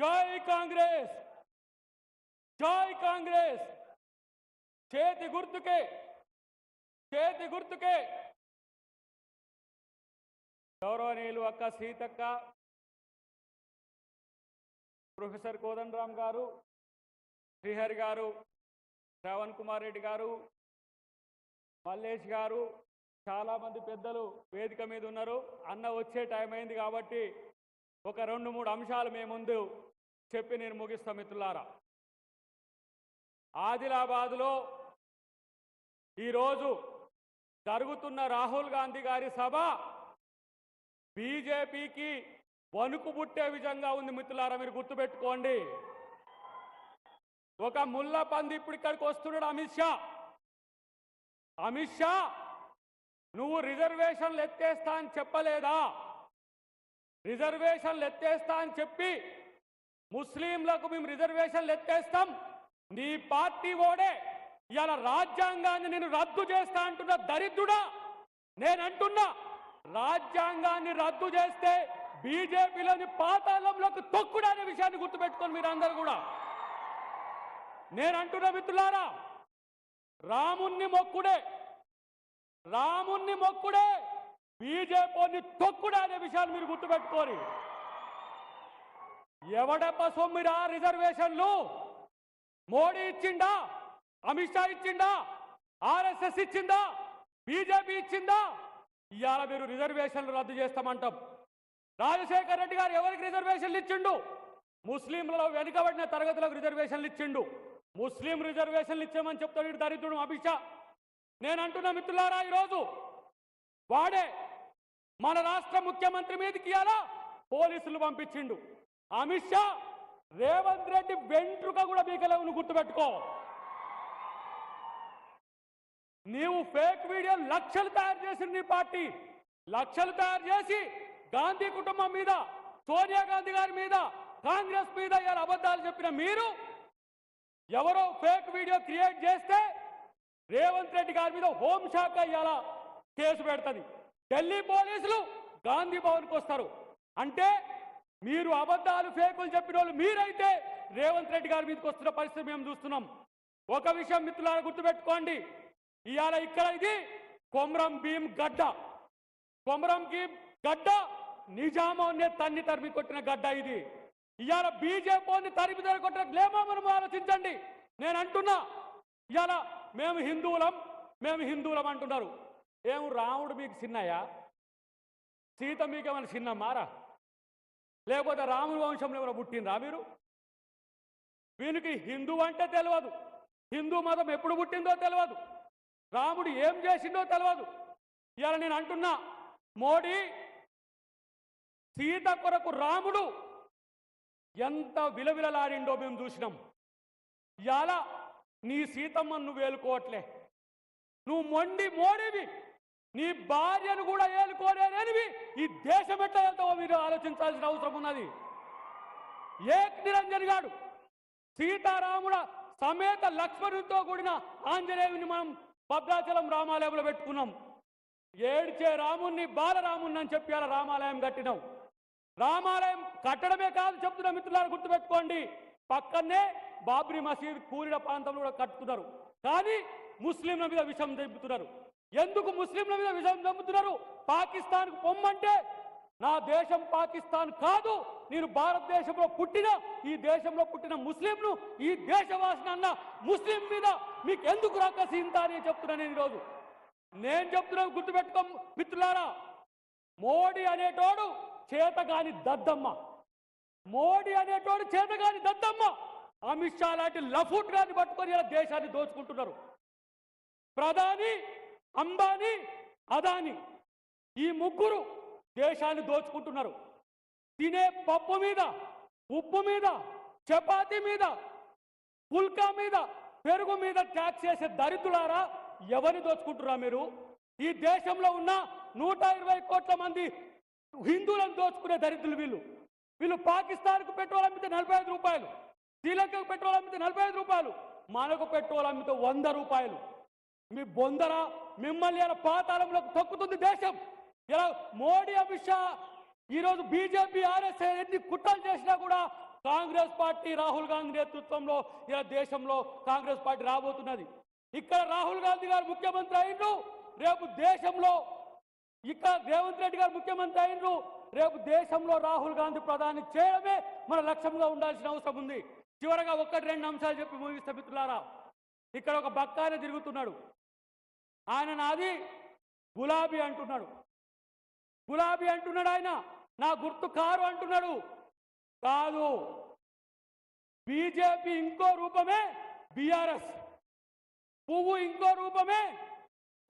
జై కాంగ్రెస్! జై కాంగ్రెస్! చేతి గుర్తుకే! చేతి గుర్తుకే! గౌరవనీయులు అక్క సీతక్క! ప్రొఫెసర్ కోదండరామ్ గారు! శ్రీహరి గారు! శ్రవణ్ కుమార్ రెడ్డి గారు! మల్లేష్ గారు! చాలామంది పెద్దలు వేదిక మీద ఉన్నారు. అన్న వచ్చే టైం అయింది కాబట్టి ఒక రెండు మూడు అంశాలు మేము ముందు చెప్పి నేను ముగిస్తా మిత్రులారా. ఆదిలాబాద్లో ఈరోజు జరుగుతున్న రాహుల్ గాంధీ గారి సభ బీజేపీకి వణుకు పుట్టే విధంగా ఉంది మిత్రులారా మీరు గుర్తుపెట్టుకోండి. ఒక ముళ్ళ పంది ఇప్పుడు ఇక్కడికి వస్తున్నాడు అమిత్ షా. అమిత్ షా నువ్వు రిజర్వేషన్లు ఎత్తేస్తా అని చెప్పలేదా? రిజర్వేషన్లు ఎత్తేస్తా అని చెప్పి ముస్లింలకు మేము రిజర్వేషన్లు ఎత్తేస్తాం. నీ పార్టీ ఓడే. ఇవాళ రాజ్యాంగాన్ని నేను రద్దు చేస్తా అంటున్న దరిద్రుడా. నేనంటున్నా రాజ్యాంగాన్ని రద్దు చేస్తే బీజేపీలోని పాతాళంలోకి తొక్కుడనే విషయాన్ని గుర్తుపెట్టుకొని మీరందరూ కూడా. నేను అంటున్న మిత్రులారా రాముణ్ణి మొక్కుడే. రాముణ్ణి మొక్కుడే. బీజేపీని తొక్కుడే అనే విషయాన్ని మీరు గుర్తుపెట్టుకోరు. ఎవడప్ప సొమ్మిరా రిజర్వేషన్లు? మోడీ ఇచ్చిండా? అమిత్ షా ఇచ్చిండా? ఆర్ఎస్ఎస్ ఇచ్చిందా? బీజేపీ ఇచ్చిందా? ఇవాళ మీరు రిజర్వేషన్లు రద్దు చేస్తామంటాం. రాజశేఖర రెడ్డి గారు ఎవరికి రిజర్వేషన్లు ఇచ్చిండు? ముస్లింలలో వెనుకబడిన తరగతులకు రిజర్వేషన్లు ఇచ్చిండు. ముస్లిం రిజర్వేషన్లు ఇచ్చామని చెప్తాడు వీడు దరిద్రుడు అమిత్ షా. నేను అంటున్న మిత్రులారా ఈరోజు వాడే మన రాష్ట్ర ముఖ్యమంత్రి మీదకి ఇవాళ పోలీసులు పంపించిండు. అమిత్ షా రేవంత్ రెడ్డి వెంట్రుక కూడా మీకలేవు గుర్తుపెట్టుకో. నీవు ఫేక్ వీడియో లక్షలు తయారు చేసింది నీ పార్టీ. లక్షలు తయారు చేసి గాంధీ కుటుంబం మీద సోనియా గాంధీ గారి మీద కాంగ్రెస్ మీద ఇలా అబద్ధాలు చెప్పిన మీరు ఎవరో ఫేక్ వీడియో క్రియేట్ చేస్తే రేవంత్ రెడ్డి గారి మీద హోంశాఖ ఇలా కేసు పెడుతుంది. ఢిల్లీ పోలీసులు గాంధీ భవన్కి వస్తారు. అంటే మీరు అబద్ధాలు ఫేకులు చెప్పిన వాళ్ళు మీరైతే రేవంత్ రెడ్డి గారి మీదకి వస్తున్న పరిస్థితి మేము చూస్తున్నాం. ఒక విషయం మిత్రులారా గుర్తుపెట్టుకోండి. ఇవాళ ఇక్కడ ఇది కొమరం భీం గడ్డ. కొమరం భీం గడ్డ నిజామాన్ని తన్ని తరిమి కొట్టిన గడ్డ ఇది. ఇవాళ బీజేపీని తరిమి తరి కొట్టిన గ్లేమో మనం ఆలోచించండి. నేను అంటున్నా ఇవాళ మేము హిందువులం మేము హిందువులం అంటున్నారు. ఏం రాముడు మీకు చిన్నయ్యా? సీత మీకు ఏమైనా చిన్న మారా లేకపోతే రాముడు వంశంలో ఎవరు పుట్టినరా మీరు? వీనికి హిందూ అంటే తెలియదు హిందూ మతం ఎప్పుడు పుట్టిందో తెలియదు రాముడు ఏం చేసిందో తెలియదు ఇవాళ నేను అంటున్నా మోడీ సీత కొరకు రాముడు ఎంత విలవిలలాడిండో మేము చూసినాం. ఇవాళ నీ సీతమ్మను నువ్వు వేలుకోవట్లే. నువ్వు మొండి మోడీవి. నీ భార్యను కూడా ఏలుకోలేనివి ఈ దేశం ఎట్లా వెళ్తావో మీరు ఆలోచించాల్సిన అవసరం ఉన్నది. ఏక్ నిరంజన్ గాడు సీతారాముడ సమేత లక్ష్మణుడితో కూడిన ఆంజనేయుని మనం భద్రాచలం రామాలయంలో పెట్టుకున్నాం. ఏడ్చే రాముణ్ణి బాలరాముణ్ణి అని చెప్పి అలా రామాలయం కట్టినాం. రామాలయం కట్టడమే కాదు చెప్తున్నా మిత్రులారా గుర్తుపెట్టుకోండి. పక్కనే బాబ్రీ మసీద్ కూలిన ప్రాంతంలో కూడా కట్టుతున్నారు కానీ ముస్లింల మీద విషం దింపుతున్నారు ఎందుకు ముస్లింల మీద విజయం దమ్ముతున్నారు పాకిస్తాన్కు పొమ్మంటే నా దేశం పాకిస్తాన్ కాదు నేను భారతదేశంలో పుట్టిన ఈ దేశంలో పుట్టిన ముస్లింను ఈ దేశవాసిని అన్న ముస్లిం మీద మీకు ఎందుకు రాకసి ఇంత అని చెప్తున్నాను నేను ఈరోజు. నేను చెప్తున్నాను గుర్తుపెట్టుకో మిత్రులారా మోడీ అనేటోడు చేతగాని దద్దమ్మ. మోడీ అనేటోడు చేతగాని దద్దమ్మ. అమిత్ షా లాంటి లఫూట్ గాని పట్టుకొని ఇలా దేశాన్ని దోచుకుంటున్నారు. ప్రధాని అంబానీ అదాని ఈ ముగ్గురు దేశాన్ని దోచుకుంటున్నారు. తినే పప్పు మీద ఉప్పు మీద చపాతి మీద పుల్కా మీద పెరుగు మీద ట్యాక్స్ చేసే దరిద్రులారా ఎవరిని దోచుకుంటురా మీరు? ఈ దేశంలో ఉన్న నూట ఇరవై కోట్ల మంది హిందువులను దోచుకునే దరిద్రులు వీళ్ళు. వీళ్ళు పాకిస్తాన్కు పెట్రోల్ అమ్మితే నలభై ఐదు రూపాయలు శ్రీలంకకు పెట్రోల్ అమ్మితే నలభై ఐదు రూపాయలు మనకు పెట్రోల్ అమ్మితే వంద రూపాయలు. మీ బొందర మిమ్మల్ని ఇలా పాతాళంలోకి తొక్కుతుంది దేశం. ఇలా మోడీ అమిత్ షా ఈరోజు బీజేపీ ఆర్ఎస్ఐ ఎన్ని కుట్రలు చేసినా కూడా కాంగ్రెస్ పార్టీ రాహుల్ గాంధీ నేతృత్వంలో ఇలా దేశంలో కాంగ్రెస్ పార్టీ రాబోతున్నది. ఇక్కడ రాహుల్ గాంధీ గారు ముఖ్యమంత్రి అయినరు రేపు దేశంలో ఇక్కడ రేవంత్ రెడ్డి గారు ముఖ్యమంత్రి అయినరు రేపు దేశంలో రాహుల్ గాంధీ ప్రధాని చేయడమే మన లక్ష్యంగా ఉండాల్సిన అవసరం ఉంది. చివరగా ఒక్కటి రెండు అంశాలు చెప్పి ముగిస్తే మిత్రులారా. ఇక్కడ ఒక బక్కాయన తిరుగుతున్నాడు. ఆయన నాది గులాబీ అంటున్నాడు. గులాబీ అంటున్నాడు ఆయన. నా గుర్తు కారు అంటున్నాడు. కాదు. బీజేపీ ఇంకో రూపమే బీఆర్ఎస్. పువ్వు ఇంకో రూపమే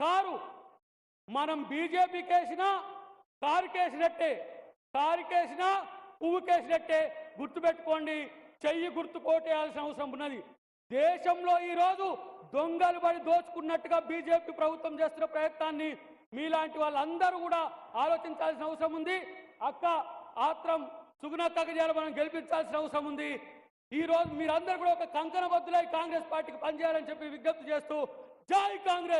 కారు. మనం బీజేపీ కేసినా కారు కేసినట్టే. కారు కేసినా పువ్వు కేసినట్టే. గుర్తుపెట్టుకోండి. చెయ్యి గుర్తుకోటేయాల్సిన అవసరం ఉన్నది. దేశంలో ఈరోజు దొంగలు పడి దోచుకున్నట్టుగా బీజేపీ ప్రభుత్వం చేస్తున్న ప్రయత్నాన్ని మీలాంటి వాళ్ళందరూ కూడా ఆలోచించాల్సిన అవసరం ఉంది. అక్క ఆత్రం సుగుణక్కకి చేయాలి మనం గెలిపించాల్సిన అవసరం ఉంది. ఈ రోజు మీరందరూ కూడా ఒక కంకణబద్దులై కాంగ్రెస్ పార్టీకి పనిచేయాలని చెప్పి విజ్ఞప్తి చేస్తూ జై కాంగ్రెస్!